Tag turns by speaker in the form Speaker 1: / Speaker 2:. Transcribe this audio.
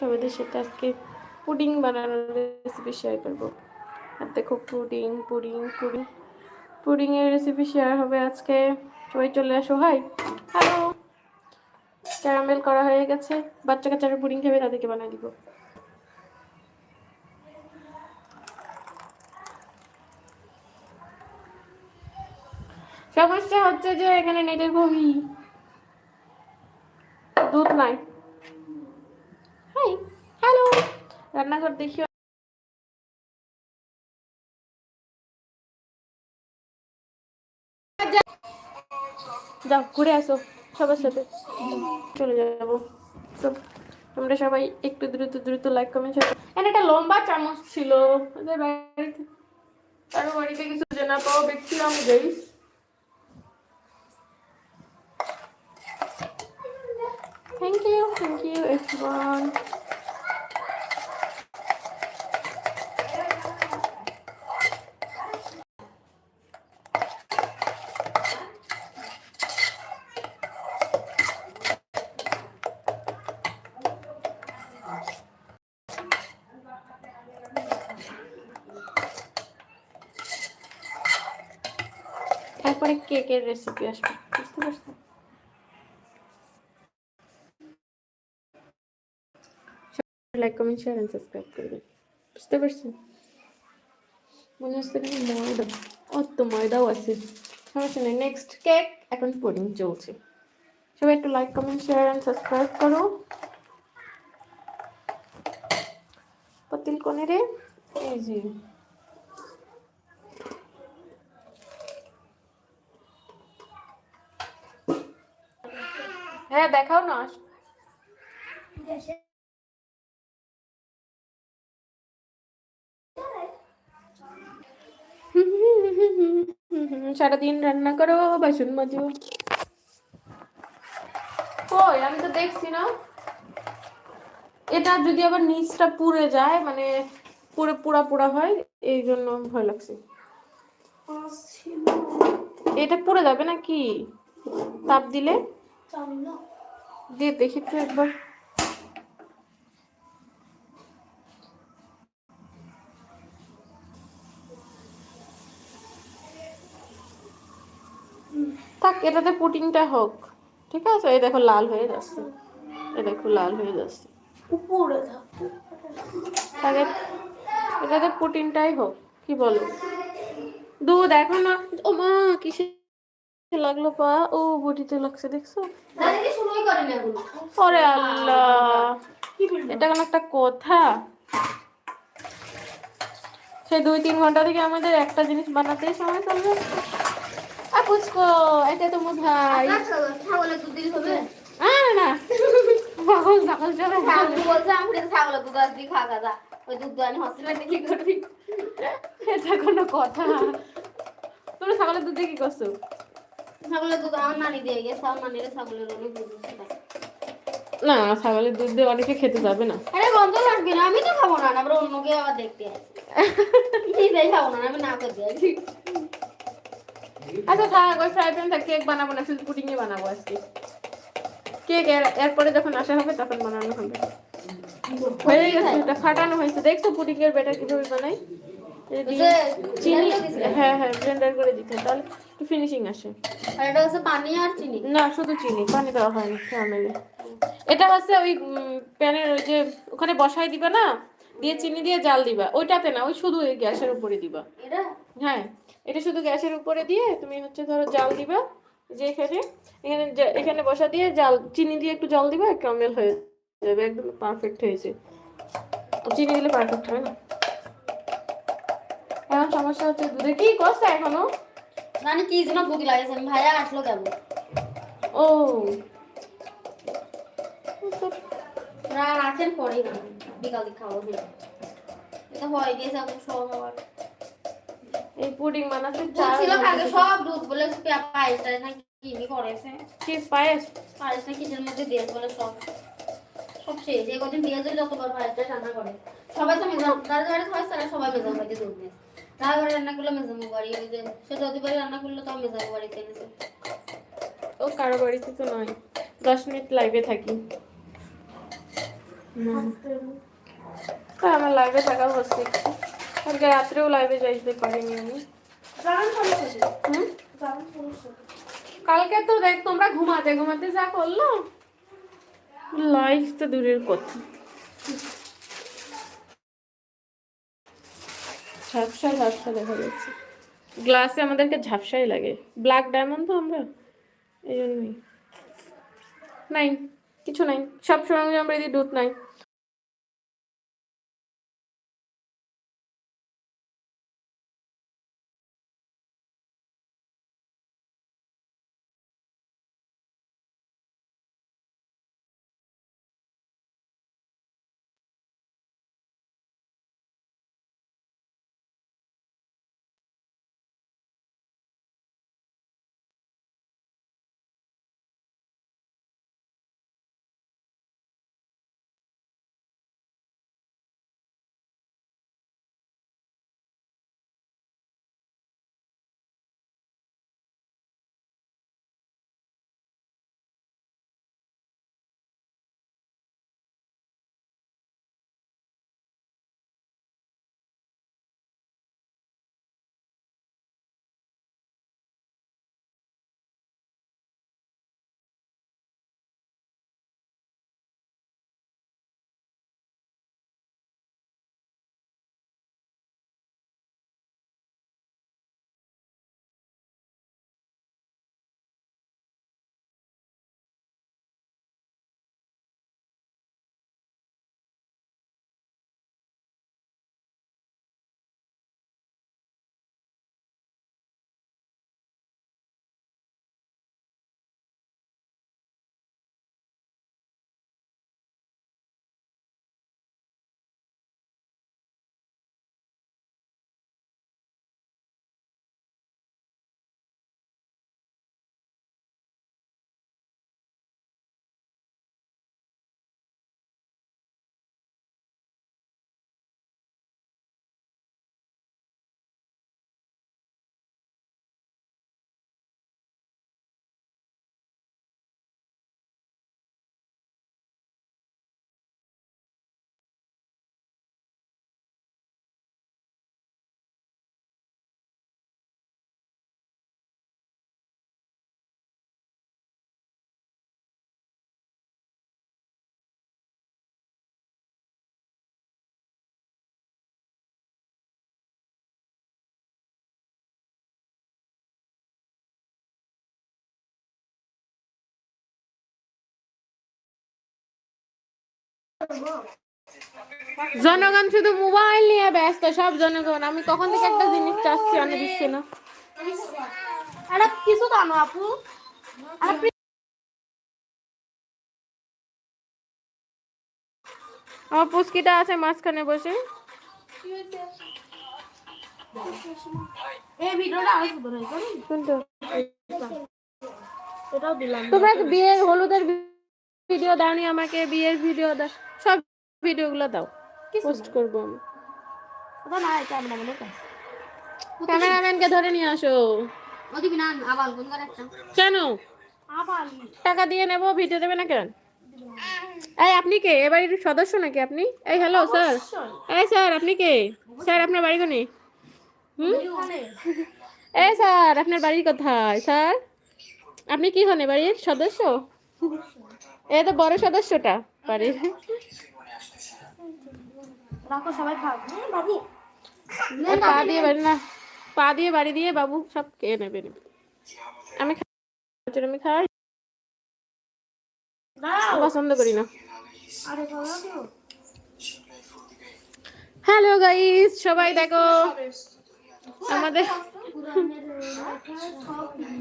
Speaker 1: সবাইদের সাথে আজকে পুডিং বানানোর রেসিপি শেয়ার করব। আর দেখো পুডিং পুডিং পুডিং। পুডিং এর রেসিপি শেয়ার হবে আজকে। সবাই চলে আসো হাই হ্যালো ক্যারামেল করা হয়ে গেছে। বাচ্চা কাচ্চারা পুডিং খাবে তাদেরকে বানিয়ে দিব। সমস্যা হচ্ছে যে এখানে নেটের খুবই দুধ নাই হাই হ্যালো রান্নাঘর দেখি যাও ঘুরে আসো সবার সাথে। চলে যাব। তো তোমরা সবাই একটু দ্রুত দ্রুত লাইক কমেন্ট এখানে একটা লম্বা চামচ ছিল। ওদের বাড়িতে বাড়িতে কিছু জানা পাও দেখছিলাম guys Thank you, thank you everyone. তারপরে কেকের রেসিপি আসবে, বুঝতে পারছ like comment share and subscribe করবেন বুঝতে পারছেন? মনে হচ্ছে এখানে ময়দা, অত ময়দাও আছে। সমস্যা নেই নেক্সট কেক এখন পুডিং চলছে। সবাই একটু like comment share and subscribe করো। পাতিল কোনে রে? এই যে। হ্যাঁ দেখাও না। সারাদিন রান্না করো বাসন মাজো। কই আমি তো দেখছি না। এটা যদি আবার নিচটা পুড়ে যায় মানে পুরো পুরা পুরা হয় এই জন্য ভয় লাগছে। এটা পুড়ে যাবে নাকি? তাপ দিলে? দিয়ে দেখি তো একবার। থাক এটাতে পুটিংটা হোক ঠিক আছে? এই দেখো লাল হয়ে যাচ্ছে। এই দেখো লাল হয়ে যাচ্ছে।
Speaker 2: উপরে
Speaker 1: তাহলে এটাতে পুটিনটাই হোক কি বলো? দুধ এখন না ও মা কিসে লাগল পা? ও বটিতে লাগছে দেখছ? ওরে আল্লাহ। এটা কোন একটা কথা? সেই দুই তিন ঘণ্টা থেকে আমাদের একটা জিনিস বানাতেই সময় চলবে? এটা তোমার ভাই
Speaker 2: ছাগলের দুধ দিলে হবে?
Speaker 1: আহ, না। পাগল পাগল চলে
Speaker 2: বলছে আমি ছাগলের দুধ আসবি খা গাদা ওই দুধ আনি হসপিটালে কি করবি
Speaker 1: এটা কোনো কথা তোমরা ছাগলের দুধ দিয়ে কি করছ?
Speaker 2: ছাগলের দুধ আমার নানি দিয়ে গেছে আমার নানির ছাগলের অনেক দুধ
Speaker 1: না ছাগলের দুধ দিয়ে অনেকে খেতে যাবে না।
Speaker 2: আরে গন্ধ লাগবে না আমি তো খাব না আবার অন্যকে আবার দেখতে নিজেই খাব না আমি না আসি।
Speaker 1: আচ্ছা থাক ওই ফ্রাই প্যান কেক বানাবো না শুধু পুডিংই বানাবো আজকে। কেক এরপরে যখন আসা হবে তখন বানানো হবে। হয়ে গেছে এটা ফাটানো হয়েছে। দেখছ পুডিং এর ব্যাটার কীভাবে বানাই? চিনি হ্যাঁ হ্যাঁ ব্লেন্ডার করে দিতে তাহলে একটু ফিনিশিং আসে।
Speaker 2: আর এটা হচ্ছে পানি আর চিনি?
Speaker 1: না শুধু চিনি পানি দেওয়া হয়নি ফ্যামিলি এটা হচ্ছে ওই প্যানের ওই যে ওখানে বসাই দিবা না দিয়ে চিনি দিয়ে জাল দিবা ওইটাতে না ওই শুধু ওই গ্যাসের উপরে দিবা।
Speaker 2: এটা?
Speaker 1: হ্যাঁ এটা শুধু গ্যাসের উপরে দিয়ে তুমি হচ্ছে ধরো জাল দিবা যে এখানে এখানে এখানে বসা দিয়ে জাল চিনি দিয়ে একটু জল দিবা ক্যামেল হয়ে যাবে একদম পারফেক্ট হয়েছে। চিনি দিলে পারফেক্ট হয় না। এখন সমস্যা হচ্ছে দুধে কি করছে এখনও?
Speaker 2: জানি কি যেন বুক লাগেছে ভাইয়া আসলো কেমন
Speaker 1: ও।
Speaker 2: আর আছেন পরেই না বিকাল দিক খাব এটা হয়ে গেছে এখন সব আবার।
Speaker 1: এই পুডিং বানাতে
Speaker 2: দুধ ছিল আগে সব দুধ বলে পায়েস টায়েস না কিনি করেছে।
Speaker 1: কি পায়েস?
Speaker 2: পায়েস না কিচের মধ্যে দিয়ে বলে সব। সব শেষ। এই কদিন বিয়ে যতবার পায়েসটা রান্না করে সবাই তো মেজাম যারা যারা হয় তারা সবাই মেজাম বাড়িতে দুধ নেয় তারা বাড়ি রান্না করলে মেজামু বাড়ি ওই যে সে যদি বাড়ি রান্না করলে তো মেজাম বাড়িতে এনেছে
Speaker 1: ও কারও বাড়িতে তো নয় দশ মিনিট লাইভে থাকি। তা আমার লাইভে থাকা হচ্ছে। কালকে রাত্রেও লাইভে যাইতে পারিনি আমি। হুম? কালকে তো দেখ তোমরা ঘুমাতে ঘুমাতে যা করল। লাইফ তো দূরের কথা। ঝাপসা ঝাপসা দেখা যাচ্ছে। গ্লাসে আমাদেরকে ঝাপসাই লাগে। ব্ল্যাক ডায়মন্ড তো আমরা? এই জন্যই নাই কিছু নাই সব আমরা এদিকে দুধ নাই জনগণ শুধু মোবাইল নিয়ে ব্যস্ত সব জনগণ। আমি কখন থেকে একটা জিনিস চাচ্ছি আনে দিচ্ছে না।
Speaker 3: আরে কিছু জানো আপু।
Speaker 1: আমার পুচকিটা আছে মাঝখানে বসে।
Speaker 3: এই ভিডিওটা আরও সুন্দর হয়েছে এটাও দিলাম।
Speaker 1: তোমরা তো বিয়ের হলুদের ভিডিও দাওনি আমাকে বিয়ের ভিডিও দাও সব ভিডিওগুলো দাও। পোস্ট করব আমি।
Speaker 3: ওটা না এটা আমরা মনে
Speaker 1: ক্যামেরাম্যানকে ধরে নিয়ে আসো।
Speaker 2: ও দিবি না আবার কোন করে একটা।
Speaker 1: কেন?
Speaker 3: আবার
Speaker 1: টাকা দিয়ে নেব ভিডিও দেবে না কেন? এই আপনি কে? এ বাড়ির সদস্য নাকি আপনি? এই হ্যালো স্যার এই স্যার আপনি কে? স্যার আপনার বাড়ি কোনে? হুম? এই স্যার আপনার বাড়ি কোথায় স্যার আপনি কি হন এ বাড়ির সদস্য? এ তো বড় সদস্যটা বাড়ির
Speaker 3: রাখো সবাই খাও। বাবু।
Speaker 1: পা দিয়ে বাড়ি না পা দিয়ে বাড়ি দিয়ে বাবু সব কে নেবে নেবে। আমি আমি খাই। পছন্দ করি না। হ্যালো গাইস সবাই দেখো। আমাদের